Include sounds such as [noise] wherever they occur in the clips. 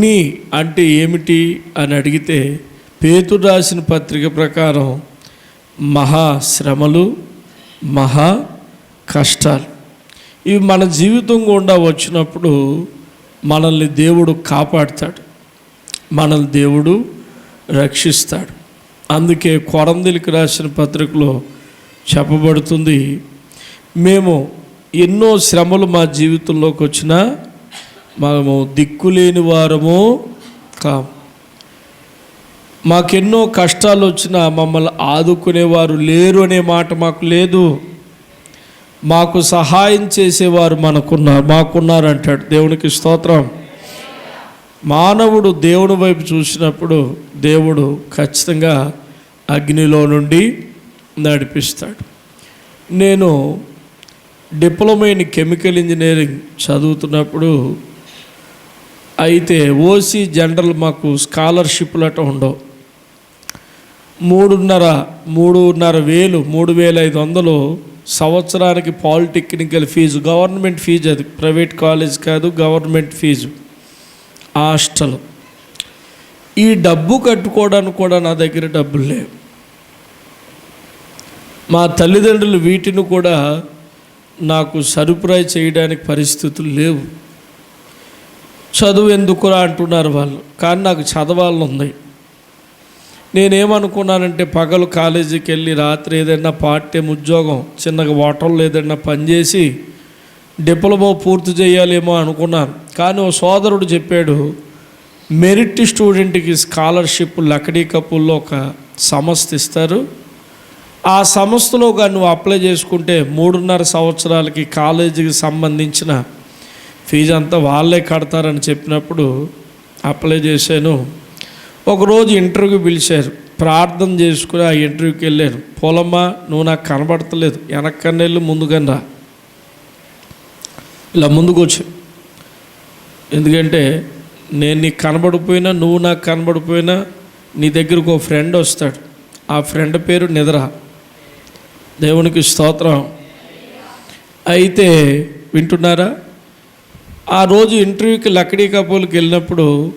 అగ్ని అంటే ఏమిటి అని అడిగితే పేతు రాసిన పత్రిక ప్రకారం మహా శ్రమలు మహా కష్టాలు. ఇవి మన జీవితం గుండా వచ్చినప్పుడు మనల్ని దేవుడు కాపాడుతాడు మనల్ని దేవుడు రక్షిస్తాడు. అందుకే కొరందిలికి రాసిన పత్రికలో చెప్పబడుతుంది మేము ఎన్నో శ్రమలు మా జీవితంలోకి వచ్చినా మనము దిక్కులేని వారము కా మాకెన్నో కష్టాలు వచ్చినా మమ్మల్ని ఆదుకునేవారు లేరు అనే మాట మాకు లేదు. మాకు సహాయం చేసేవారు మనకున్నారు మాకున్నారు అంటాడు. దేవునికి స్తోత్రం. మానవుడు దేవుని వైపు చూసినప్పుడు దేవుడు ఖచ్చితంగా అగ్నిలో నుండి నడిపిస్తాడు. నేను డిప్లొమా ఇన్ కెమికల్ ఇంజనీరింగ్ చదువుతున్నప్పుడు అయితే ఓసీ జనరల్ మాకు స్కాలర్షిప్లు అట ఉండవు. మూడున్నర మూడున్నర వేలు మూడు వేల ఐదు వందలు సంవత్సరానికి పాలిటెక్నికల్ ఫీజు గవర్నమెంట్ ఫీజు అది. ప్రైవేట్ కాలేజ్ కాదు గవర్నమెంట్ ఫీజు. హాస్టల్. ఈ డబ్బు కట్టుకోవడానికి కూడా నా దగ్గర డబ్బులు లేవు. మా తల్లిదండ్రులు వీటిని కూడా నాకు సరఫరా చేయడానికి పరిస్థితులు లేవు. చదువు ఎందుకురా అంటున్నారు వాళ్ళు. కానీ నాకు చదవాలని ఉంది నేనేమనుకున్నానంటే పగలు కాలేజీకి వెళ్ళి రాత్రి ఏదైనా పార్ట్ టైం ఉద్యోగం చిన్నగా హోటల్లో ఏదైనా పనిచేసి డిప్లొమా పూర్తి చేయాలేమో అనుకున్నాను. కానీ ఓ సోదరుడు చెప్పాడు మెరిట్ స్టూడెంట్కి స్కాలర్షిప్ లకడీ కప్పుల్లో ఒక సంస్థ ఇస్తారు. ఆ సంస్థలో కానీ నువ్వు అప్లై చేసుకుంటే మూడున్నర సంవత్సరాలకి కాలేజీకి సంబంధించిన ఫీజు అంతా వాళ్ళే కడతారని చెప్పినప్పుడు అప్లై చేశాను. ఒకరోజు ఇంటర్వ్యూ పిలిచారు. ప్రార్థన చేసుకుని ఆ ఇంటర్వ్యూకి వెళ్ళాను. పొలమ్మా నువ్వు నాకు కనబడతలేదు. వెనక్కన్నా వెళ్ళి ముందుకన్నా ఇలా ముందుకు వచ్చి ఎందుకంటే నేను నీకు కనబడిపోయినా నువ్వు నాకు కనబడిపోయినా నీ దగ్గరకు ఒక ఫ్రెండ్ వస్తాడు. ఆ ఫ్రెండ్ పేరు నిద్ర. దేవునికి స్తోత్రం. అయితే వింటున్నారా? ఆ రోజు ఇంటర్వ్యూకి లక్కడీ కపూర్కి వెళ్ళినప్పుడు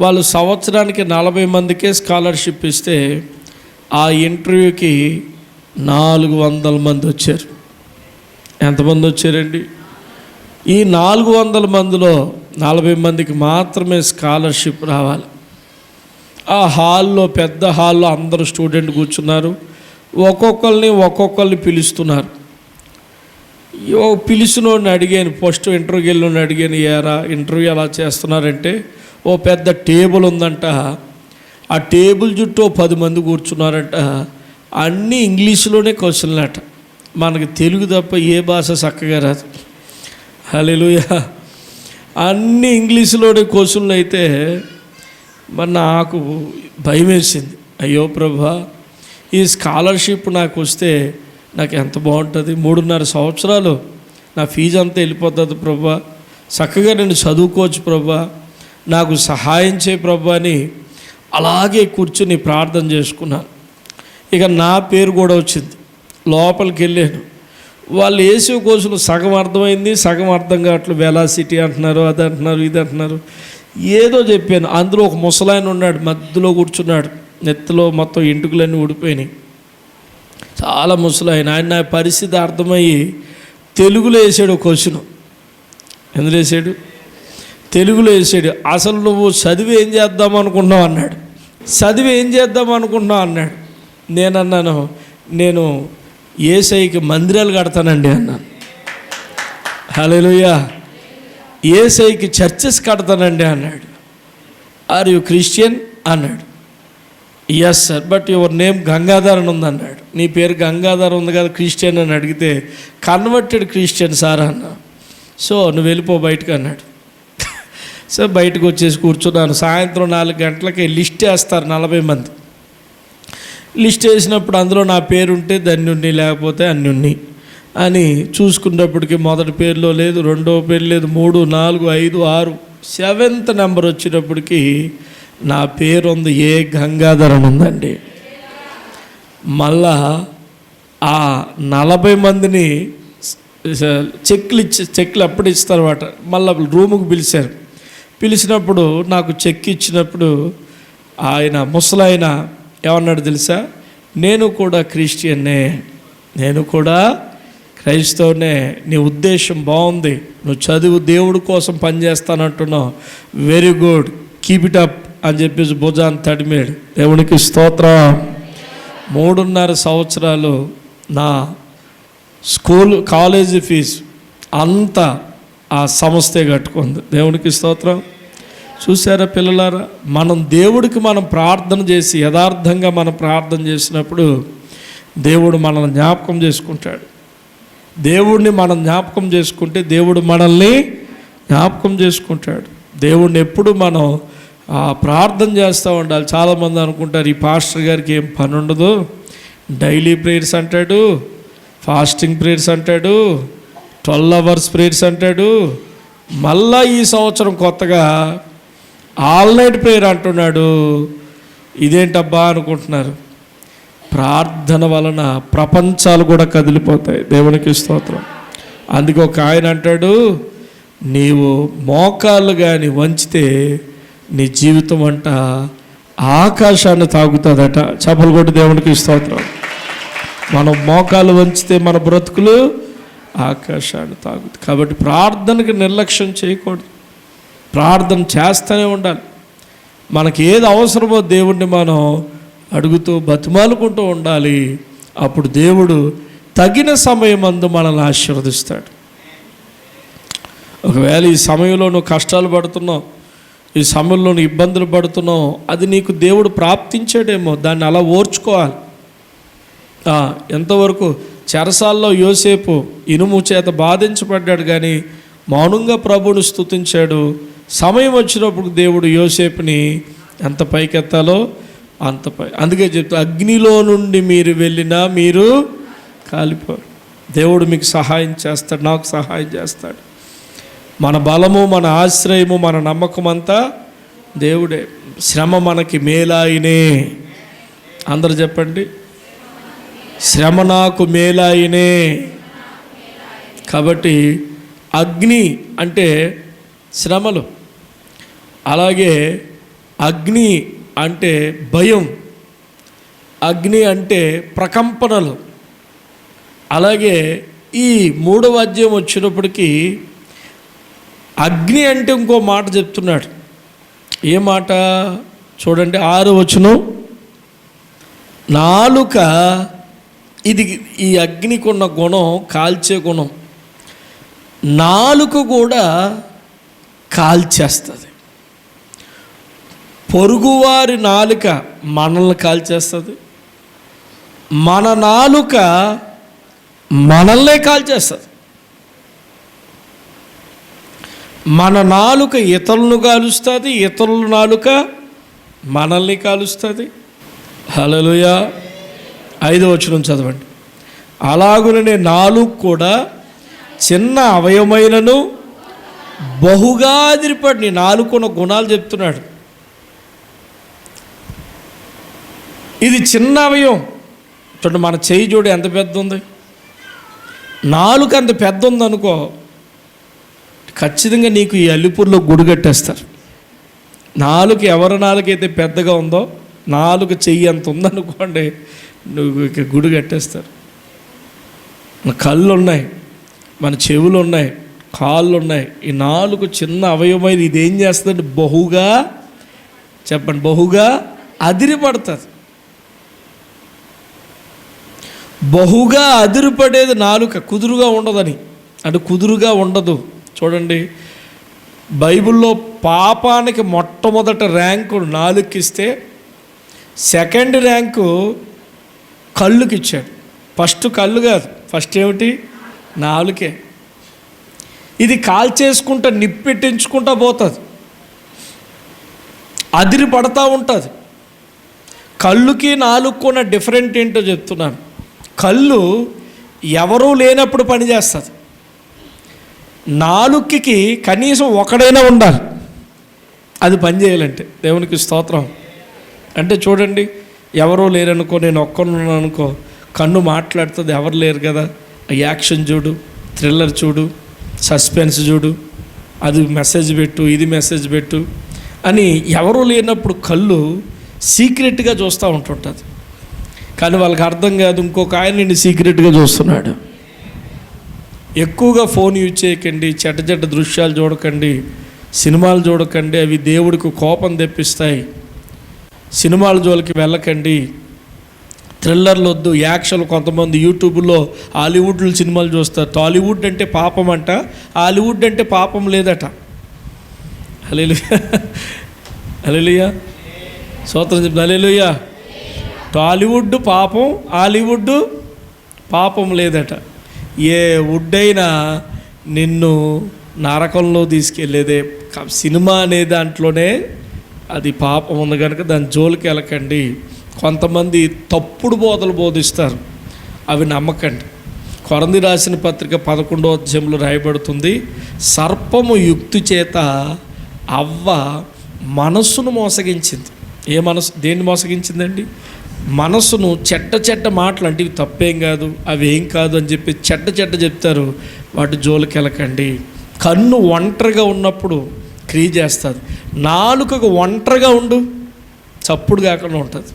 వాళ్ళు సంవత్సరానికి నలభై మందికే స్కాలర్షిప్ ఇస్తే ఆ ఇంటర్వ్యూకి నాలుగు వందల మంది వచ్చారు. ఎంతమంది వచ్చారండి? ఈ నాలుగు వందల మందిలో నలభై మందికి మాత్రమే స్కాలర్షిప్ రావాలి. ఆ హాల్లో పెద్ద హాల్లో అందరూ స్టూడెంట్ కూర్చున్నారు. ఒక్కొక్కరిని ఒక్కొక్కరిని పిలుస్తున్నారు. ఓ పిలిచినోడిని అడిగాను ఫస్ట్ ఇంటర్వ్యూకి వెళ్ళిన అడిగాను ఏరా ఇంటర్వ్యూ ఎలా చేస్తున్నారంటే ఓ పెద్ద టేబుల్ ఉందంట ఆ టేబుల్ చుట్టూ పది మంది కూర్చున్నారంట అన్నీ ఇంగ్లీష్లోనే క్వశ్చన్లు అట మనకి తెలుగు తప్ప ఏ భాష చక్కగా రాదు. హలోయ అన్ని ఇంగ్లీష్లోనే క్వశ్చన్లు అయితే మరి నాకు భయం వేసింది అయ్యో ప్రభా ఈ స్కాలర్షిప్ నాకు వస్తే నాకు ఎంత బాగుంటుంది? మూడున్నర సంవత్సరాలు నా ఫీజు అంతా వెళ్ళిపోతుంది ప్రభా. చక్కగా నేను చదువుకోవచ్చు ప్రభా. నాకు సహాయం చేయి ప్రభా అని అలాగే కూర్చుని ప్రార్థన చేసుకున్నాను. ఇక నా పేరు కూడా వచ్చింది. లోపలికి వెళ్ళాను. వాళ్ళు వేసే కోసం సగం అర్థమైంది సగం అర్థం కావట్లేదు. వెలాసిటీ అంటున్నారు అది అంటున్నారు ఇది అంటున్నారు. ఏదో చెప్పాను. అందులో ఒక ముసలాయన ఉన్నాడు మధ్యలో కూర్చున్నాడు. నెత్తిలో మొత్తం ఎంటుకలన్నీ ఊడిపోయినాయి. చాలా ముసలాయన. ఆయన నా పరిస్థితి అర్థమయ్యి తెలుగులో వేసాడు క్వశ్చన్. ఎందులో వేసాడు? తెలుగులో వేసాడు. అసలు నువ్వు చదివి ఏం చేద్దాం అనుకుంటున్నావు అన్నాడు. చదివి ఏం చేద్దాం అనుకుంటున్నావు అన్నాడు. నేను అన్నాను నేను ఏసైకి మందిరాలు కడతానండి అన్నాను. హలోయా ఏసైకి చర్చెస్ కడతానండి అన్నాడు. ఆర్ యు క్రిస్టియన్ అన్నాడు. Yes sir but your name Gangadhar అని ఉంది అన్నాడు నీ పేరు గంగాధర్ ఉంది కదా క్రిస్టియన్ అని అడిగితే కన్వర్టెడ్ క్రిస్టియన్ సార్ అన్న. సో నువ్వు వెళ్ళిపో బయటకు అన్నాడు. [laughs] సో బయటకు వచ్చేసి కూర్చున్నాను. సాయంత్రం నాలుగు గంటలకి లిస్ట్ వేస్తారు నలభై మంది. లిస్ట్ వేసినప్పుడు అందులో నా పేరు ఉంటే ధన్యుణ్ణి లేకపోతే అన్యుణ్ణి అని చూసుకున్నప్పటికీ మొదటి పేరులో లేదు రెండో పేరు లేదు మూడు నాలుగు ఐదు ఆరు సెవెంత్ నెంబర్ వచ్చినప్పటికీ నా పేరు ఉంది ఏ గంగాధరం ఉందండి? మళ్ళా ఆ నలభై మందిని చెక్లు ఇచ్చి చెక్లు అప్పుడు ఇస్తారన్నమాట. మళ్ళీ రూముకు పిలిచారు. పిలిచినప్పుడు నాకు చెక్ ఇచ్చినప్పుడు ఆయన ముసలాయన ఏమన్నాడు తెలుసా? నేను కూడా క్రిస్టియన్నే నేను కూడా క్రైస్తవునే నీ ఉద్దేశం బాగుంది నువ్వు చదువు దేవుడి కోసం పనిచేస్తానంటున్నావు. Very good. Keep it up. అని చెప్పేసి భుజాన్ని తడిమాడు. దేవునికి స్తోత్రం. మూడున్నర సంవత్సరాలు నా స్కూల్ కాలేజీ ఫీజు అంతా ఆ సంస్థే కట్టుకుంది. దేవునికి స్తోత్రం. చూసారా పిల్లలారా మనం దేవుడికి మనం ప్రార్థన చేసి యథార్థంగా మనం ప్రార్థన చేసినప్పుడు దేవుడు మనల్ని జ్ఞాపకం చేసుకుంటాడు. దేవుడిని మనం జ్ఞాపకం చేసుకుంటే దేవుడు మనల్ని జ్ఞాపకం చేసుకుంటాడు. దేవుడిని ఎప్పుడు మనం ప్రార్థన చేస్తూ ఉండాలి. చాలామంది అనుకుంటారు ఈ పాస్టర్ గారికి ఏం పని ఉండదు డైలీ ప్రేయర్స్ అంటాడు ఫాస్టింగ్ ప్రేయర్స్ అంటాడు ట్వెల్వ్ అవర్స్ ప్రేయర్స్ అంటాడు. మళ్ళా ఈ సంవత్సరం కొత్తగా ఆల్ నైట్ ప్రేయర్ అంటున్నాడు. ఇదేంటబ్బా అనుకుంటున్నారు? ప్రార్థన వలన ప్రపంచాలు కూడా కదిలిపోతాయి. దేవునికి స్తోత్రం. అందుకే ఒక ఆయన అంటాడు నీవు మోకాళ్ళు కానీ వంచితే నీ జీవితం అంట ఆకాశాన్ని తాగుతుందట. చేపలు కొట్టి దేవునికి స్తోత్రం. మనం మోకాలు వంచితే మన బ్రతుకులు ఆకాశాన్ని తాగుతుంది కాబట్టి ప్రార్థనకి నిర్లక్ష్యం చేయకూడదు. ప్రార్థన చేస్తూనే ఉండాలి. మనకి ఏది అవసరమో దేవుణ్ణి మనం అడుగుతూ బతిమాలుకుంటూ ఉండాలి. అప్పుడు దేవుడు తగిన సమయం అందు మనల్ని ఆశీర్వదిస్తాడు. ఒకవేళ ఈ సమయంలో నువ్వు కష్టాలు పడుతున్నావు ఈ సమయంలో నువ్వు ఇబ్బందులు పడుతున్నావు అది నీకు దేవుడు ప్రాప్తించాడేమో దాన్ని అలా ఓర్చుకోవాలి. ఎంతవరకు చెరసాల్లో యోసేపు ఇనుము చేత బాధించబడ్డాడు కానీ మౌనంగా ప్రభువుని స్తుతించాడు సమయం వచ్చినప్పుడు దేవుడు యోసేపుని ఎంత పైకెత్తాలో అంత పై అందుకే చెప్తా అగ్నిలో నుండి మీరు వెళ్ళినా మీరు కాలిపోరు. దేవుడు మీకు సహాయం చేస్తాడు నాకు సహాయం చేస్తాడు. మన బలము మన ఆశ్రయము మన నమ్మకం అంతా దేవుడే. శ్రమ మనకి మేలాయినే. అందరు చెప్పండి. శ్రమ నాకు మేలాయినే. కాబట్టి అగ్ని అంటే శ్రమలు. అలాగే అగ్ని అంటే భయం. అగ్ని అంటే ప్రకంపనలు. అలాగే ఈ మూడవ అధ్యాయం వచ్చినప్పటికీ అగ్ని అంటే ఇంకో మాట చెప్తున్నాడు. ఏ మాట? చూడండి ఆరు వచనం. నాలుక ఇది ఈ అగ్నికి ఉన్న గుణం కాల్చే గుణం. నాలుక కూడా కాల్చేస్తుంది. పొరుగువారి నాలుక మనల్ని కాల్చేస్తుంది. మన నాలుక మనల్నే కాల్చేస్తుంది. మన నాలుక ఇతరులను కాలుస్తుంది ఇతరుల నాలుక మనల్ని కాలుస్తుంది. హలలుయా ఐదో వచనం చదవండి. అలాగుననే నాలుగు కూడా చిన్న అవయమైనను బహుగా అదిరిపడి నాలుగున్న గుణాలు చెప్తున్నాడు. ఇది చిన్న అవయం చూడండి మన చేయి చూడు ఎంత పెద్ద ఉంది? నాలుగు అంత పెద్ద ఉందనుకో ఖచ్చితంగా నీకు ఈ అల్లిపూర్లో గుడి కట్టేస్తారు. నాలుగు ఎవరి నాలుగైతే పెద్దగా ఉందో నాలుగు చెయ్యి అంత ఉందనుకోండి నువ్వు ఇక గుడి కట్టేస్తారు. మన కళ్ళు ఉన్నాయి మన చెవులు ఉన్నాయి కాళ్ళు ఉన్నాయి ఈ నాలుగు చిన్న అవయవమైన ఇది ఏం చేస్తుందంటే బహుగా చెప్పండి బహుగా అదిరిపడుతుంది. బహుగా అదిరిపడేది నాలుక కుదురుగా ఉండదని. అంటే కుదురుగా ఉండదు. చూడండి బైబిల్లో పాపానికి మొట్టమొదట ర్యాంకు నాలుగుకిస్తే సెకండ్ ర్యాంకు కళ్ళుకి ఇచ్చాడు. ఫస్ట్ కళ్ళు కాదు ఫస్ట్ ఏమిటి? నాలుకే. ఇది కాల్చేసుకుంటా నిప్పెట్టించుకుంటా పోతుంది. అదిరి పడతా ఉంటుంది. కళ్ళుకి నాలుగుకున్న డిఫరెంట్ ఏంటో చెప్తున్నాను. కళ్ళు ఎవరూ లేనప్పుడు పనిచేస్తుంది. నాలుక్కి కనీసం ఒకడైనా ఉండాలి. అది పని చేయాలంటే. దేవునికి స్తోత్రం. అంటే చూడండి ఎవరో లేరనుకో నేను ఒక్కనున్నాను అనుకో కన్ను మాట్లాడుతుంది ఎవరు లేరు కదా. యాక్షన్ చూడు థ్రిల్లర్ చూడు సస్పెన్స్ చూడు అది మెసేజ్ పెట్టు ఇది మెసేజ్ పెట్టు అని ఎవరు లేనప్పుడు కళ్ళు సీక్రెట్గా చూస్తూ ఉంటుంటుంది. కానీ వాళ్ళకి అర్థం కాదు ఇంకొక ఆయన నిన్ను సీక్రెట్గా చూస్తున్నాడు. ఎక్కువగా ఫోన్ యూజ్ చేయకండి చెడ్డ చెడ్డ దృశ్యాలు చూడకండి సినిమాలు చూడకండి అవి దేవుడికి కోపం తెప్పిస్తాయి. సినిమాల జోలికి వెళ్ళకండి. థ్రిల్లర్లు వద్దు యాక్షన్ కొంతమంది యూట్యూబ్లో హాలీవుడ్లు సినిమాలు చూస్తారు. టాలీవుడ్ అంటే పాపం అంట హాలీవుడ్ అంటే పాపం లేదట. అలెలు అలెలుయా సూత్రం చెప్పి అలెలుయా టాలీవుడ్ పాపం హాలీవుడ్ పాపం లేదట. ఏ వుడ్డైనా నిన్ను నరకంలో తీసుకెళ్ళేదే సినిమా అనే దాంట్లోనే అది పాపం ఉంది కనుక దాని జోలికి వెళ్ళకండి కొంతమంది తప్పుడు బోధలు బోధిస్తారు. అవి నమ్మకండి. కొరంది రాసిన పత్రిక పదకొండో అధ్యాయంలో రాయబడుతుంది సర్పము యుక్తి చేత అవ్వ మనస్సును మోసగించింది. ఏ మనసు దేన్ని మోసగించిందండి? మనసును చెడ్డ చెడ్డ మాటలు అంటే ఇవి తప్పేం కాదు అవి ఏం కాదు అని చెప్పి చెడ్డ చెడ్డ చెప్తారు. వాటి జోలికెళ్ళకండి కన్ను ఒంటరిగా ఉన్నప్పుడు క్రియ చేస్తుంది. నాలుకకు ఒంటరిగా ఉండు చప్పుడు కాకుండా ఉంటుంది.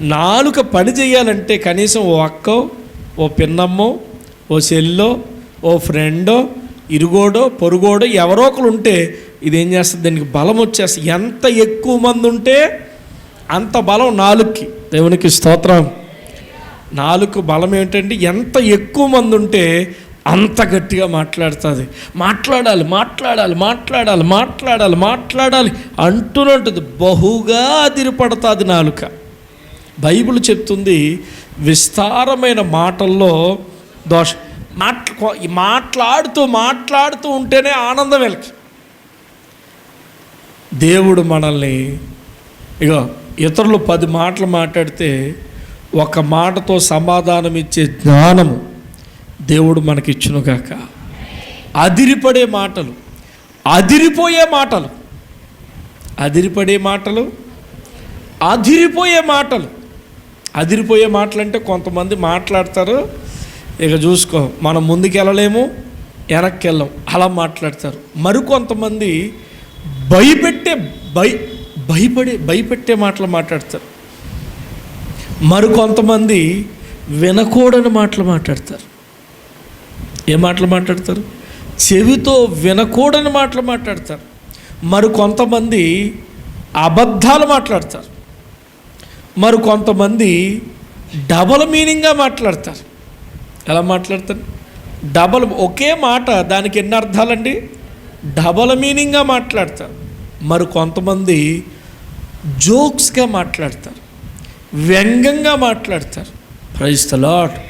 నాలుక పని చేయాలంటే కనీసం ఓ అక్కో ఓ పిన్నమ్మో ఓ చెల్లో ఓ ఫ్రెండో ఇరుగోడో పొరుగోడో ఎవరో ఒకరు ఉంటే ఇదేం చేస్తుంది? దానికి బలం వచ్చేస్తుంది. ఎంత ఎక్కువ మంది ఉంటే అంత బలం నాలుగుకి దేవునికి స్తోత్రం. నాలుగు బలం ఏంటంటే ఎంత ఎక్కువ మంది ఉంటే అంత గట్టిగా మాట్లాడుతుంది. మాట్లాడాలి మాట్లాడాలి మాట్లాడాలి మాట్లాడాలి మాట్లాడాలి అంటూనంటుంది బహుగా అదిరిపడుతుంది నాలుక. బైబిల్ చెప్తుంది విస్తారమైన మాటల్లో దోష. మాట్లా మాట్లాడుతూ మాట్లాడుతూ ఉంటేనే ఆనందం వీళ్ళకి దేవుడు మనల్ని ఇగో ఇతరులు పది మాటలు మాట్లాడితే ఒక మాటతో సమాధానం ఇచ్చే జ్ఞానము దేవుడు మనకిచ్చునుగాక అదిరిపడే మాటలు అదిరిపోయే మాటలు అదిరిపడే మాటలు అదిరిపోయే మాటలు. అదిరిపోయే మాటలు అంటే కొంతమంది మాట్లాడతారు ఇక చూసుకో మనం ముందుకు వెళ్ళలేము వెనక్కి వెళ్ళాం అలా మాట్లాడతారు. మరికొంతమంది భయపెట్టే భయ భయపడే భయపెట్టే మాటలు మాట్లాడతారు. మరికొంతమంది వినకూడని మాటలు మాట్లాడతారు. ఏ మాటలు మాట్లాడతారు? చెవితో వినకూడని మాటలు మాట్లాడతారు. మరి కొంతమంది అబద్ధాలు మాట్లాడతారు. మరి కొంతమంది డబల్ మీనింగ్గా మాట్లాడతారు. ఎలా మాట్లాడతారు? డబల్ ఒకే మాట దానికి ఎన్ని అర్థాలండి? డబల్ మీనింగ్గా మాట్లాడతారు. మరి కొంతమంది జోక్స్గా మాట్లాడతారు. వ్యంగ్యంగా మాట్లాడతారు. ప్రైజ్ తలాట్ లాట్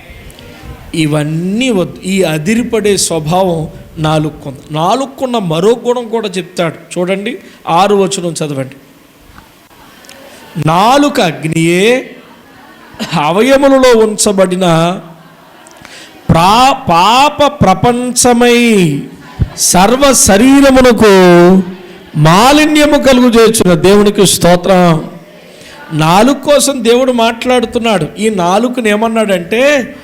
ఇవన్నీ వద్దు. ఈ అదిరిపడే స్వభావం నాలుగుకుంది నాలుగుకున్న మరో గుణం కూడా చెప్తాడు. చూడండి ఆరు వచనం చదవండి. నాలుక అగ్నియే అవయములలో ఉంచబడిన ప్రా పాప ప్రపంచమై సర్వ శరీరమునకు మాలిన్యము కలుగు చేర్చున్న దేవునికి స్తోత్రం. నాలుగు కోసం దేవుడు మాట్లాడుతున్నాడు. ఈ నాలుగుని ఏమన్నాడంటే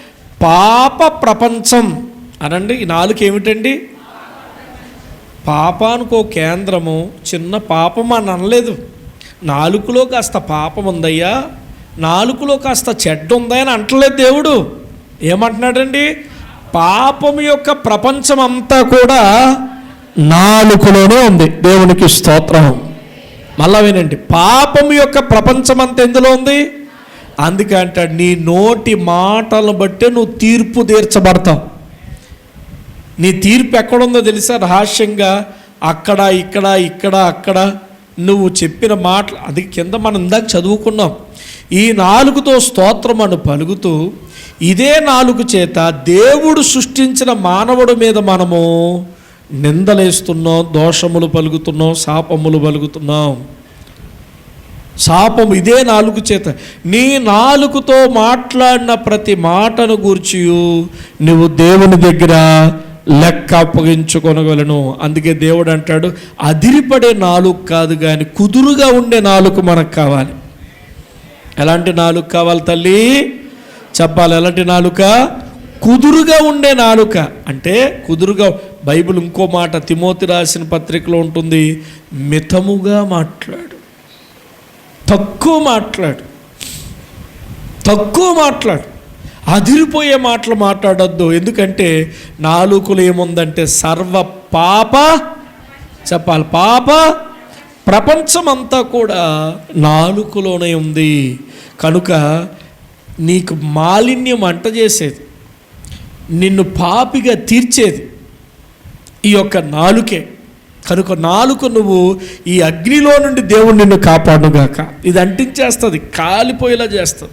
పాప ప్రపంచం. అనండి ఈ నాలుగు ఏమిటండి? పాపానికి ఓ కేంద్రము చిన్న పాపం అని అనలేదు. నాలుగులో కాస్త పాపం ఉందయ్యా నాలుగులో కాస్త చెడ్డ ఉందని అంటలేదు దేవుడు. ఏమంటున్నాడండి? పాపం యొక్క ప్రపంచం అంతా కూడా నాలుగులోనే ఉంది. దేవునికి స్తోత్రం. మళ్ళా వినండి. పాపం యొక్క ప్రపంచం అంతా ఎందులో ఉంది? అందుకే అంటాడు నీ నోటి మాటలను బట్టే నువ్వు తీర్పు తీర్చబడతావు. నీ తీర్పు ఎక్కడుందో తెలుసా? రహస్యంగా అక్కడ ఇక్కడ ఇక్కడ అక్కడ నువ్వు చెప్పిన మాటలు. అది కింద మనం ఇందాక చదువుకున్నాం. ఈ నాలుగుతో స్తోత్రం అను పలుకుతూ ఇదే నాలుగు చేత దేవుడు సృష్టించిన మానవుడి మీద మనము నిందలేస్తున్నాం దోషములు పలుకుతున్నాం శాపములు పలుకుతున్నాం. శాపం ఇదే నాలుగు చేత. నీ నాలుగుతో మాట్లాడిన ప్రతి మాటను గూర్చి నువ్వు దేవుని దగ్గర లెక్క అప్పగించుకొనగలను. అందుకే దేవుడు అంటాడు అదిరిపడే నాలుగు కాదు కానీ కుదురుగా ఉండే నాలుగు మనకు కావాలి. ఎలాంటి నాలుగు కావాలి తల్లి? చెప్పాలి ఎలాంటి నాలుక? కుదురుగా ఉండే నాలుక. అంటే కుదురుగా బైబిల్ ఇంకో మాట తిమోతి రాసిన పత్రికలో ఉంటుంది మితముగా మాట్లాడు. తక్కువ మాట్లాడు. తక్కువ మాట్లాడు. అదిరిపోయే మాటలు మాట్లాడొద్దు. ఎందుకంటే నాలుకలు ఏముందంటే సర్వ పాప చెప్పాలి పాప ప్రపంచమంతా కూడా నాలుకలోనే ఉంది. కనుక నీకు మాలిన్యం అంట చేసేది నిన్ను పాపిగా తీర్చేది ఈ యొక్క నాలుకే. కనుక నాలుక నువ్వు ఈ అగ్నిలో నుండి దేవుడు నిన్ను కాపాడుగాక ఇది అంటించేస్తుంది కాలిపోయేలా చేస్తుంది.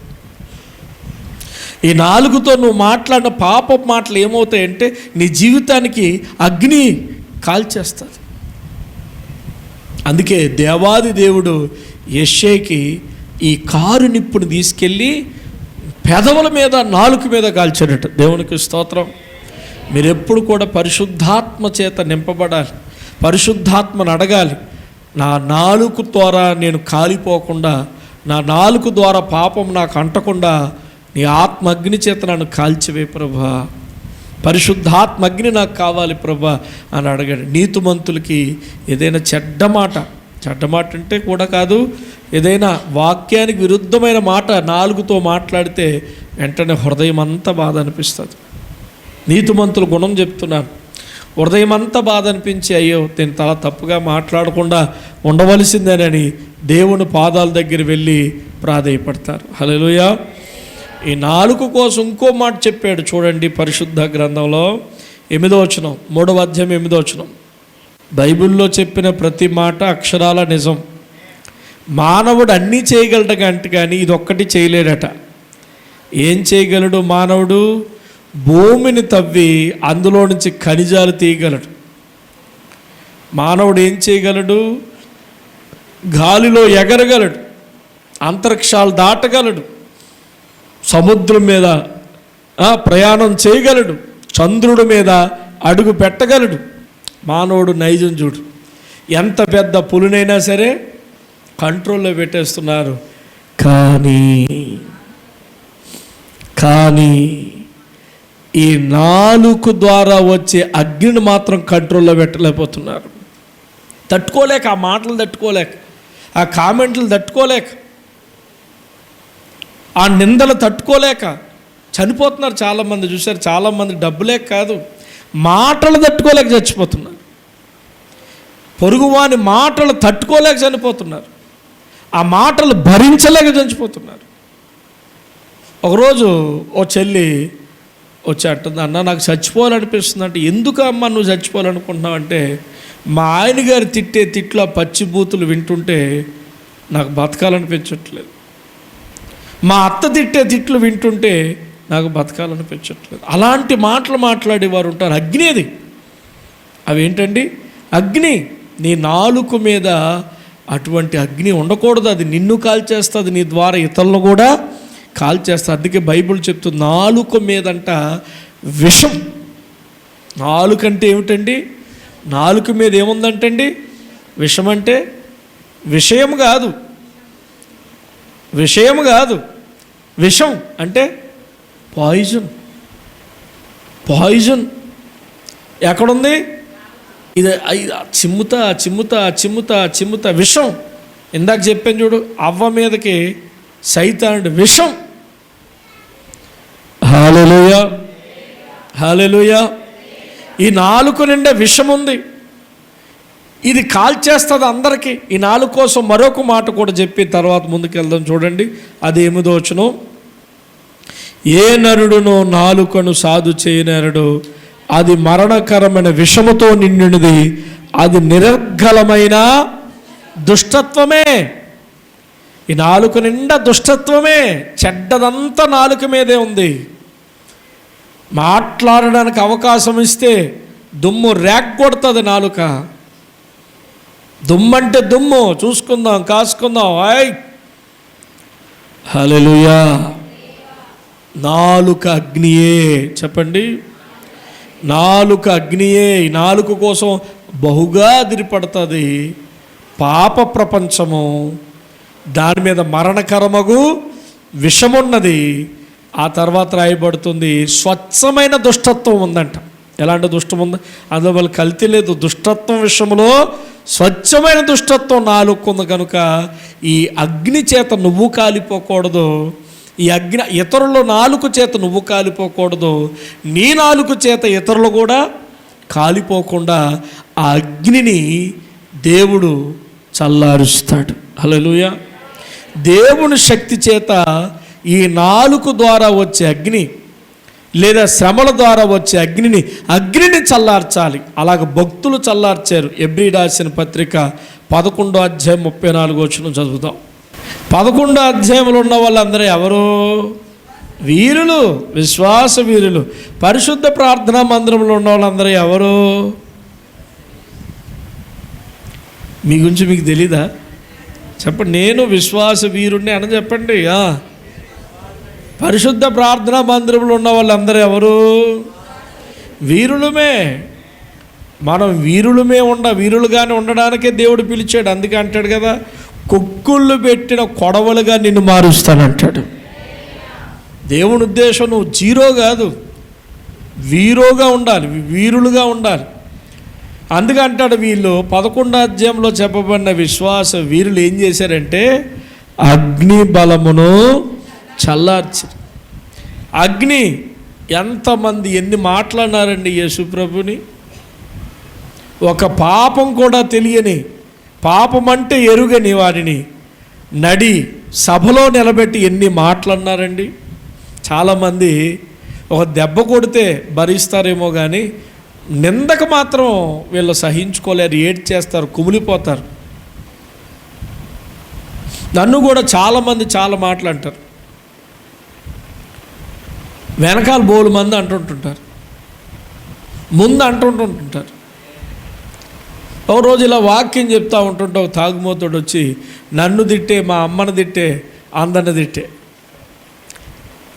ఈ నాలుగుతో నువ్వు మాట్లాడిన పాప మాటలు ఏమవుతాయంటే నీ జీవితానికి అగ్ని కాల్చేస్తుంది. అందుకే దేవాది దేవుడు యశ్షేకి ఈ కారు నిప్పును తీసుకెళ్ళి పెదవుల మీద నాలుక మీద కాల్చాడట దేవునికి స్తోత్రం. మీరు ఎప్పుడు కూడా పరిశుద్ధాత్మ చేత నింపబడాలి. పరిశుద్ధాత్మను అడగాలి. నా నాలుక ద్వారా నేను కాలిపోకుండా నా నాలుక ద్వారా పాపం నాకు అంటకుండా నీ ఆత్మ అగ్ని చేత నన్ను కాల్చివే ప్రభా. పరిశుద్ధాత్మ అగ్ని నాకు కావాలి ప్రభా అని అడగాడు. నీతిమంతులకి ఏదైనా చెడ్డ మాట చెడ్డ మాట అంటే కూడా కాదు ఏదైనా వాక్యానికి విరుద్ధమైన మాట నాలుగుతో మాట్లాడితే వెంటనే హృదయం అంతా బాధ అనిపిస్తుంది. నీతిమంతుల గుణం చెప్తున్నాను హృదయం అంతా బాధ అనిపించి అయ్యో నేను తల తప్పుగా మాట్లాడకుండా ఉండవలసిందేనని దేవుని పాదాల దగ్గర వెళ్ళి ప్రాధేయపడతారు. హలోయ ఈ నాలుగు కోసం ఇంకో మాట చెప్పాడు చూడండి పరిశుద్ధ గ్రంథంలో. ఎనిమిదో వచనం మూడవ అధ్యాయం ఎనిమిదో వచనం. బైబిల్లో చెప్పిన ప్రతి మాట అక్షరాల నిజం. మానవుడు అన్నీ చేయగలడు కంటే కానీ ఇది ఒక్కటి చేయలేడట. ఏం చేయగలడు మానవుడు? భూమిని తవ్వి అందులో నుంచి ఖనిజాలు తీయగలడు. మానవుడు ఏం చేయగలడు? గాలిలో ఎగరగలడు. అంతరిక్షాలు దాటగలడు. సముద్రం మీద ప్రయాణం చేయగలడు. చంద్రుడి మీద అడుగు పెట్టగలడు. మానవుడు నైజం చూడు. ఎంత పెద్ద పులినైనా సరే కంట్రోల్లో పెట్టేస్తున్నారు. కానీ కానీ ఈ నాలుగు ద్వారా వచ్చే అగ్నిని మాత్రం కంట్రోల్లో పెట్టలేకపోతున్నారు. తట్టుకోలేక ఆ మాటలు తట్టుకోలేక ఆ కామెంట్లు తట్టుకోలేక ఆ నిందలు తట్టుకోలేక చనిపోతున్నారు చాలామంది. చూశారు చాలామంది డబ్బులేక కాదు మాటలు తట్టుకోలేక చచ్చిపోతున్నారు. పొరుగువాని మాటలు తట్టుకోలేక చనిపోతున్నారు. ఆ మాటలు భరించలేక చచ్చిపోతున్నారు ఒకరోజు ఓ చెల్లి వచ్చి అంటుంది అన్న నాకు చచ్చిపోవాలనిపిస్తుంది అంటే ఎందుకు అమ్మ నువ్వు చచ్చిపోవాలనుకుంటున్నావు అంటే మా ఆయన గారు తిట్టే తిట్లు ఆ పచ్చిబూతులు వింటుంటే నాకు బతకాలనిపించట్లేదు. మా అత్త తిట్టే తిట్లు వింటుంటే నాకు బతకాలనిపించట్లేదు. అలాంటి మాటలు మాట్లాడేవారు ఉంటారు అగ్ని అది అవేంటండి? అగ్ని నీ నాలుక మీద అటువంటి అగ్ని ఉండకూడదు. అది నిన్ను కాల్చేస్తుంది నీ ద్వారా ఇతరులను కూడా కాల్చేస్తుంది. అందుకే బైబిల్ చెప్తుంది నాలుక మీదంట విషం. నాలుక అంటే ఏమిటండి? నాలుక మీద ఏముందంటండి? విషం అంటే విషయం కాదు. విషయం కాదు. విషం అంటే పాయిజన్. పాయిజన్ ఎక్కడుంది? ఇది చిమ్ముత చిమ్ముతా చిమ్ముతా చిమ్ముతా చిమ్ముతా విషం. ఇందాక చెప్పాను చూడు అవ్వ మీదకి సైతానుడు విషం. హాలెలుయ. హాలెలుయ. ఈ నాలుగు నిండా విషం ఉంది. ఇది కాల్చేస్తుంది అందరికీ. ఈ నాలుగు కోసం మరొక మాట కూడా చెప్పి తర్వాత ముందుకెళ్దాం చూడండి. అది ఎనిమిదో ఏ నరుడునో నాలుకను సాధు చేయనరుడు. అది మరణకరమైన విషముతో నిండినది. అది నిరర్గలమైన దుష్టత్వమే. ఈ నాలుక నిండా దుష్టత్వమే. చెడ్డదంతా నాలుక మీదే ఉంది. మాట్లాడడానికి అవకాశం ఇస్తే దుమ్ము ర్యాక్ కొడుతుంది నాలుక. దుమ్మంటే దుమ్ము. చూసుకుందాం కాసుకుందాం. ఆయ్ హల్లెలూయా. నాలుక అగ్నియే. చెప్పండి. నాలుక అగ్నియే ఈ నాలుక కోసం బహుగా అదిరిపడుతుంది. పాప ప్రపంచము దాని మీద మరణకరమగు విషమున్నది. ఆ తర్వాత రాయబడుతుంది స్వచ్ఛమైన దుష్టత్వం ఉందంట. ఎలాంటి దుష్టం ఉంది? అందులో వాళ్ళు కల్తీ లేదు. దుష్టత్వం విషయంలో స్వచ్ఛమైన దుష్టత్వం నాలుగు ఉంది కనుక ఈ అగ్ని చేత నువ్వు కాలిపోకూడదు. ఈ అగ్ని ఇతరుల నాలుగు చేత నువ్వు కాలిపోకూడదు నీ నాలుగు చేత ఇతరులు కూడా కాలిపోకుండా ఆ అగ్నిని దేవుడు చల్లారుస్తాడు. హలోయ దేవుని శక్తి చేత ఈ నాలుగు ద్వారా వచ్చే అగ్ని లేదా శ్రమల ద్వారా వచ్చే అగ్నిని అగ్నిని చల్లార్చాలి. అలాగ భక్తులు చల్లార్చారు. ఎబ్రి రాసిన పత్రిక పదకొండో అధ్యాయం ముప్పై నాలుగు వచ్చిన చదువుతాం పదకొండో అధ్యాయంలో ఉన్న వాళ్ళందరూ ఎవరు? వీరులు విశ్వాస వీరులు. పరిశుద్ధ ప్రార్థనా మందిరంలో ఉన్న వాళ్ళందరూ ఎవరు? మీ గురించి మీకు తెలీదా? చెప్పండి. నేను విశ్వాస వీరుణ్ణి అని చెప్పండి. పరిశుద్ధ ప్రార్థనా మందిరంలో ఉన్న వాళ్ళందరూ ఎవరు? వీరులమే. మనం వీరులమే ఉండ వీరులుగానే ఉండడానికే దేవుడు పిలిచాడు. అందుకే అంటాడు కదా కుక్కుళ్ళు పెట్టిన కొడవలుగా నిన్ను మారుస్తానంటాడు. దేవుని ఉద్దేశం నువ్వు జీరో కాదు. వీరోగా ఉండాలి వీరులుగా ఉండాలి. అందుకే అంటాడు వీళ్ళు పదకొండో అధ్యాయంలో చెప్పబడిన విశ్వాస వీరులు ఏం చేశారంటే అగ్ని బలమును చల్లార్చారు. అగ్ని ఎంతమంది ఎన్ని మాట్లాడినారండి యేసుప్రభుని? ఒక పాపం కూడా తెలియని పాపమంటే ఎరుగని వారిని నడి సభలో నిలబెట్టి ఎన్ని మాటలన్నారండి? చాలామంది ఒక దెబ్బ కొడితే భరిస్తారేమో కానీ నిందకు మాత్రం వీళ్ళు సహించుకోలేరు ఏడ్ చేస్తారు కుమిలిపోతారు. నన్ను కూడా చాలామంది చాలా మాటలు అంటారు. వెనకాల బోలు మంది అంటుంటుంటారు. ముందు అంటుంటుంటుంటారు. ఒక రోజు ఇలా వాక్యం చెప్తా ఉంటుంటే ఒక తాగుమోతుడు వచ్చి నన్ను తిట్టే మా అమ్మను తిట్టే అందరిని తిట్టే.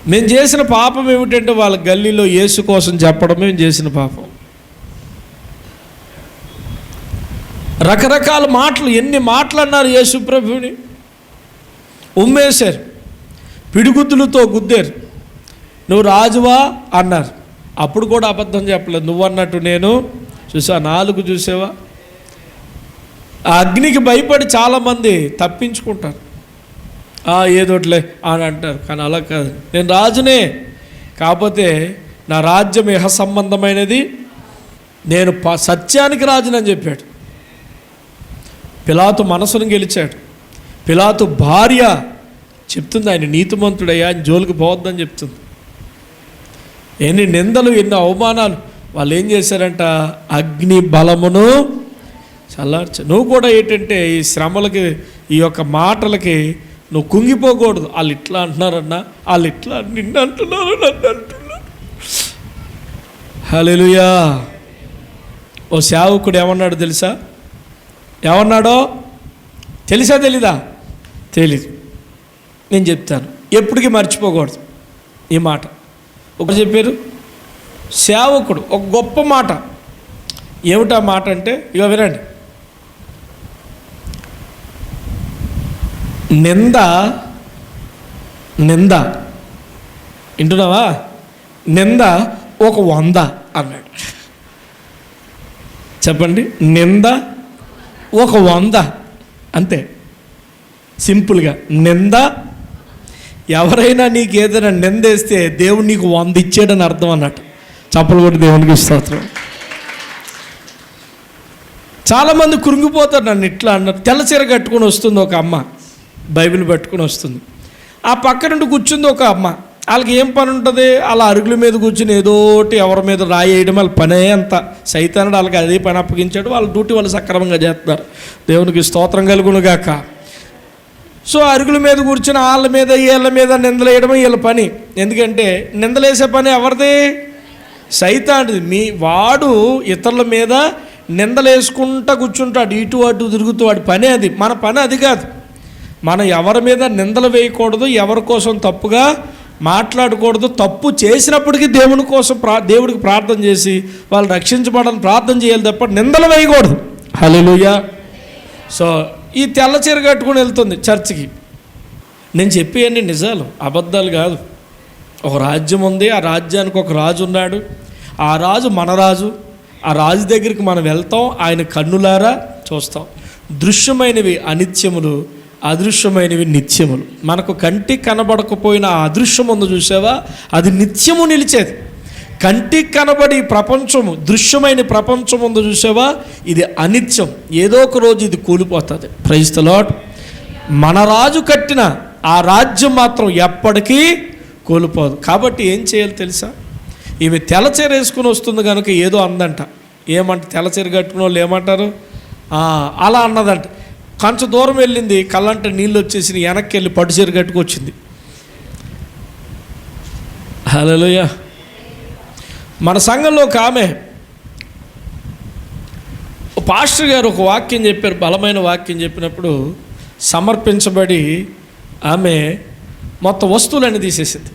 మేము చేసిన పాపం ఏమిటంటే వాళ్ళ గల్లీలో యేసు కోసం చెప్పడం మేము చేసిన పాపం. రకరకాల మాటలు ఎన్ని మాటలు అన్నారు యేసు ప్రభుని ఉమ్మేశారు. పిడిగుద్దులతో గుద్దారు. నువ్వు రాజువా? అన్నారు. అప్పుడు కూడా అబద్ధం చెప్పలేదు. నువ్వు అన్నట్టు నేను చూసా నాలుగు చూసావా? ఆ అగ్నికి భయపడి చాలామంది తప్పించుకుంటారు. "ఆ, ఏదోట్లే అని అంటారు. కానీ అలా కాదు. నేను రాజునే. కాకపోతే నా రాజ్యం ఇహ సంబంధమైనది. నేను ప సత్యానికి రాజునని చెప్పాడు. పిలాతు మనసును గెలిచాడు. పిలాతు భార్య చెప్తుంది. ఆయన నీతిమంతుడయ్యా ఆయన జోలికి పోవద్దని చెప్తుంది. ఎన్ని నిందలు ఎన్ని అవమానాలు. వాళ్ళు ఏం చేశారంట? అగ్ని బలమును చల్లార్చు నువ్వు కూడా ఏంటంటే ఈ శ్రమలకి ఈ యొక్క మాటలకి నువ్వు కుంగిపోకూడదు. వాళ్ళు ఇట్లా అంటున్నారన్నా వాళ్ళు ఇట్లా నిన్ను అంటున్నారు నన్ను అంటున్నారు. హలోయా ఓ సేవకుడు ఏమన్నాడు తెలుసా? ఏమన్నాడో? తెలుసా తెలీదా? తెలీదు. నేను చెప్తాను. ఎప్పటికీ మర్చిపోకూడదు ఈ మాట. ఒకరు చెప్పారు సేవకుడు ఒక గొప్ప మాట. ఏమిటా మాట అంటే ఇక వినండి. నింద నింద. వింటున్నావా? నింద ఒక వంద అన్నాడు. చెప్పండి. నింద ఒక వంద. అంతే. సింపుల్గా. నింద ఎవరైనా నీకు ఏదైనా నిందేస్తే దేవుడు నీకు వంద ఇచ్చాడని అర్థం అన్నట్టు. చప్పలు కొట్టి దేవునికి స్తోత్రం. చాలామంది కురింగిపోతారు నన్ను ఇట్లా అన్నారు తెల్ల చీర కట్టుకొని వస్తుంది ఒక అమ్మ. బైబిల్ పట్టుకుని వస్తుంది. ఆ పక్క నుండి కూర్చుంది ఒక అమ్మ. వాళ్ళకి ఏం పని ఉంటుంది? అలా అరుగుల మీద కూర్చుని ఏదోటి ఎవరి మీద రాయేయడం వాళ్ళ పనే అంత. సైతానుడు వాళ్ళకి అదే పని అప్పగించాడు. వాళ్ళ డ్యూటీ వాళ్ళు సక్రమంగా చేస్తున్నారు. దేవునికి స్తోత్రం కలుగునుగాక సో అరుగుల మీద కూర్చుని వాళ్ళ మీద వీళ్ళ మీద నిందలేయడం వీళ్ళ పని. ఎందుకంటే నిందలేసే పని ఎవరిది? సైతాంటిది మీ వాడు ఇతరుల మీద నిందలేసుకుంటా కూర్చుంటాడు. ఇటు అటు తిరుగుతూ వాడి పని అది. మన పని అది కాదు. మనం ఎవరి మీద నిందలు వేయకూడదు ఎవరి కోసం తప్పుగా మాట్లాడకూడదు తప్పు చేసినప్పటికీ దేవుని కోసం ప్రా దేవుడికి ప్రార్థన చేసి వాళ్ళు రక్షించబడాలని ప్రార్థన చేయాలి తప్ప నిందలు వేయకూడదు. హలోయ సో ఈ తెల్ల చీర కట్టుకొని వెళ్తుంది చర్చికి. నేను చెప్పేయండి నిజాలు అబద్ధాలు కాదు. ఒక రాజ్యం ఉంది ఆ రాజ్యానికి ఒక రాజు ఉన్నాడు. ఆ రాజు మన రాజు. ఆ రాజు దగ్గరికి మనం వెళ్తాం ఆయన కన్నులారా చూస్తాం. దృశ్యమైనవి అనిత్యములు అదృశ్యమైనవి నిత్యములు. మనకు కంటికి కనబడకపోయిన ఆ అదృశ్యం ఉంది చూసావా? అది నిత్యము నిలిచేది. కంటికి కనబడి ప్రపంచము దృశ్యమైన ప్రపంచం ఉందో చూసావా? ఇది అనిత్యం. ఏదో ఒక రోజు ఇది కూలిపోతుంది. ప్రైజ్ లాట్ మన రాజు కట్టిన ఆ రాజ్యం మాత్రం ఎప్పటికీ కోల్పోదు. కాబట్టి ఏం చేయాలి తెలుసా? ఈమె తెల్లచీర వేసుకుని వస్తుంది కనుక ఏదో అందంట. ఏమంట తెల్లచీర కట్టుకున్న వాళ్ళు ఏమంటారు? అలా అన్నదంట. కొంచెం దూరం వెళ్ళింది కళ్ళంట నీళ్ళు వచ్చేసి వెనక్కి వెళ్ళి పట్టు చీర కట్టుకొచ్చింది. హలోయ మన సంఘంలో ఒక ఆమె పాస్టర్ గారు ఒక వాక్యం చెప్పారు బలమైన వాక్యం చెప్పినప్పుడు సమర్పించబడి ఆమె మొత్తం వస్తువులన్నీ తీసేసింది.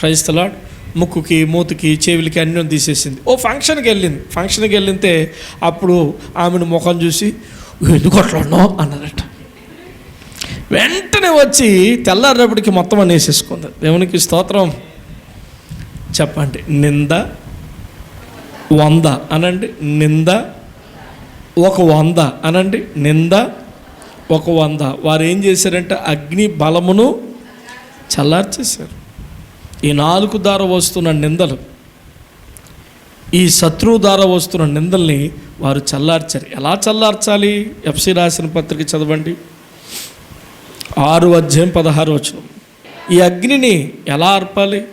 ప్రైస్తలాడ్ ముక్కుకి మూతికి చెవులకి అన్నీ తీసేసింది. ఓ ఫంక్షన్కి వెళ్ళింది. ఫంక్షన్కి వెళ్ళితే అప్పుడు ఆమెను ముఖం చూసి ఎందుకు అట్లా అన్నారట. వెంటనే వచ్చి తెల్లారేపటికి మొత్తం అనేసేసుకుంది దేవునికి స్తోత్రం. చెప్పండి నింద వంద అనండి నింద ఒక వంద అనండి నింద ఒక వంద. వారు ఏం చేశారంటే అగ్ని బలమును చల్లార్చేశారు. ఈ నాలుగు ద్వారా వస్తున్న నిందలు. ఈ శత్రువు ద్వారా వస్తున్న నిందల్ని వారు చల్లార్చారు. ఎలా చల్లార్చాలి? ఎఫ్సి రాసిన పత్రిక చదవండి. ఆరు అధ్యాయం పదహారు వచ్చిన ఈ అగ్నిని ఎలా ఆర్పాలి?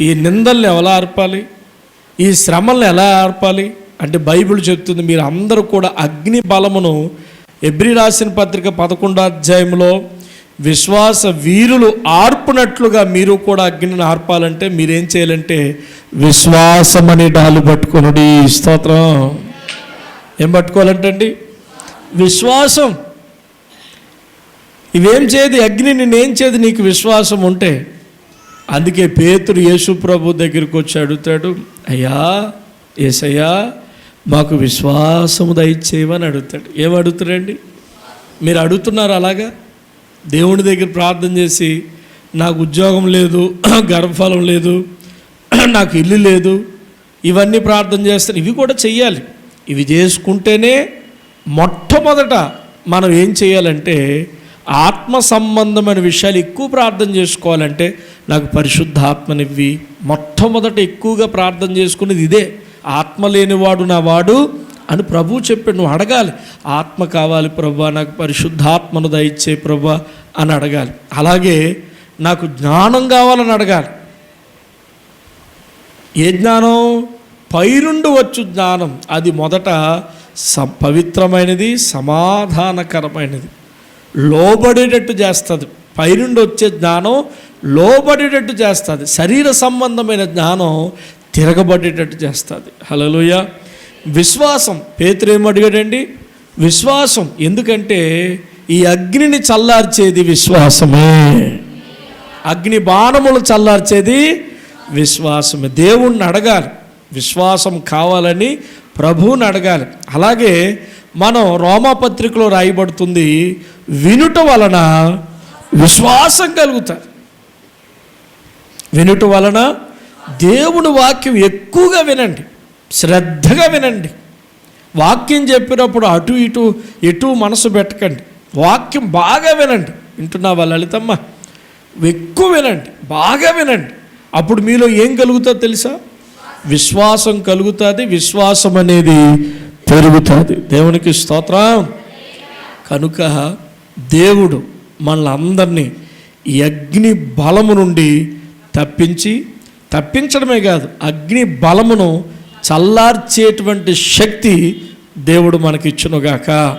ఈ నిందల్ని ఎలా ఆర్పాలి? ఈ శ్రమల్ని ఎలా ఆర్పాలి? అంటే బైబిల్ చెప్తుంది మీరు అందరూ కూడా అగ్ని బలమును ఎబ్రి రాసిన పత్రిక పదకొండో అధ్యాయంలో విశ్వాస వీరులు ఆర్పునట్లుగా మీరు కూడా అగ్నిని ఆర్పాలంటే మీరేం చేయాలంటే విశ్వాసం అనే డాలు పట్టుకునుడి స్తోత్రం. ఏం పట్టుకోవాలంటే అండి? విశ్వాసం. ఇవేం చేయదు అగ్ని నేనేం చేయదు నీకు విశ్వాసం ఉంటే. అందుకే పేతురు యేసు ప్రభు దగ్గరికి వచ్చి అడుగుతాడు అయ్యా ఏసయ్యా మాకు విశ్వాసము దయచేయమని అడుగుతాడు. ఏం అడుగుతారండి మీరు అడుగుతున్నారు అలాగా? దేవుని దగ్గర ప్రార్థన చేసి నాకు ఉద్యోగం లేదు [clears throat] గర్భఫలం లేదు [clears throat] నాకు ఇల్లు లేదు ఇవన్నీ ప్రార్థన చేస్తాను. ఇవి కూడా చెయ్యాలి. ఇవి చేసుకుంటేనే మొట్టమొదట మనం ఏం చేయాలంటే ఆత్మ సంబంధమైన విషయాలు ఎక్కువ ప్రార్థన చేసుకోవాలంటే నాకు పరిశుద్ధ ఆత్మనివ్వి మొట్టమొదట ఎక్కువగా ప్రార్థన చేసుకునేది ఇదే. ఆత్మ లేనివాడు నా వాడు అని ప్రభు చెప్పాడు నువ్వు అడగాలి. ఆత్మ కావాలి ప్రభా నాకు పరిశుద్ధాత్మను దయచే ప్రభా అని అడగాలి. అలాగే నాకు జ్ఞానం కావాలని అడగాలి. ఏ జ్ఞానం? పైరుండి వచ్చు జ్ఞానం. అది మొదట స పవిత్రమైనది సమాధానకరమైనది. లోబడేటట్టు చేస్తుంది. పైనుండి వచ్చే జ్ఞానం లోబడేటట్టు చేస్తుంది. శరీర సంబంధమైన జ్ఞానం తిరగబడేటట్టు చేస్తుంది. హలోయ విశ్వాసం. పేతురు ఏమడిగాడండి విశ్వాసం ఎందుకంటే ఈ అగ్నిని చల్లార్చేది విశ్వాసమే. అగ్ని బాణములు చల్లార్చేది విశ్వాసమే. దేవుణ్ణి అడగాలి. విశ్వాసం కావాలని ప్రభువుని అడగాలి. అలాగే మనం రోమాపత్రికలో రాయబడుతుంది వినుట వలన విశ్వాసం కలుగుతారు వినుట వలన దేవుని వాక్యం ఎక్కువగా వినండి. శ్రద్ధగా వినండి. వాక్యం చెప్పినప్పుడు అటు ఇటు ఎటు మనసు పెట్టకండి. వాక్యం బాగా వినండి. వింటున్నావా లలితమ్మ? ఎక్కువ వినండి. బాగా వినండి. అప్పుడు మీలో ఏం కలుగుతుందో తెలుసా? విశ్వాసం కలుగుతుంది విశ్వాసం అనేది పెరుగుతుంది. దేవునికి స్తోత్రం. కనుక దేవుడు మనలందరినీ అగ్ని బలము నుండి తప్పించి తప్పించడమే కాదు అగ్ని బలమును చల్లార్చేటువంటి శక్తి దేవుడు మనకిచ్చునుగాక.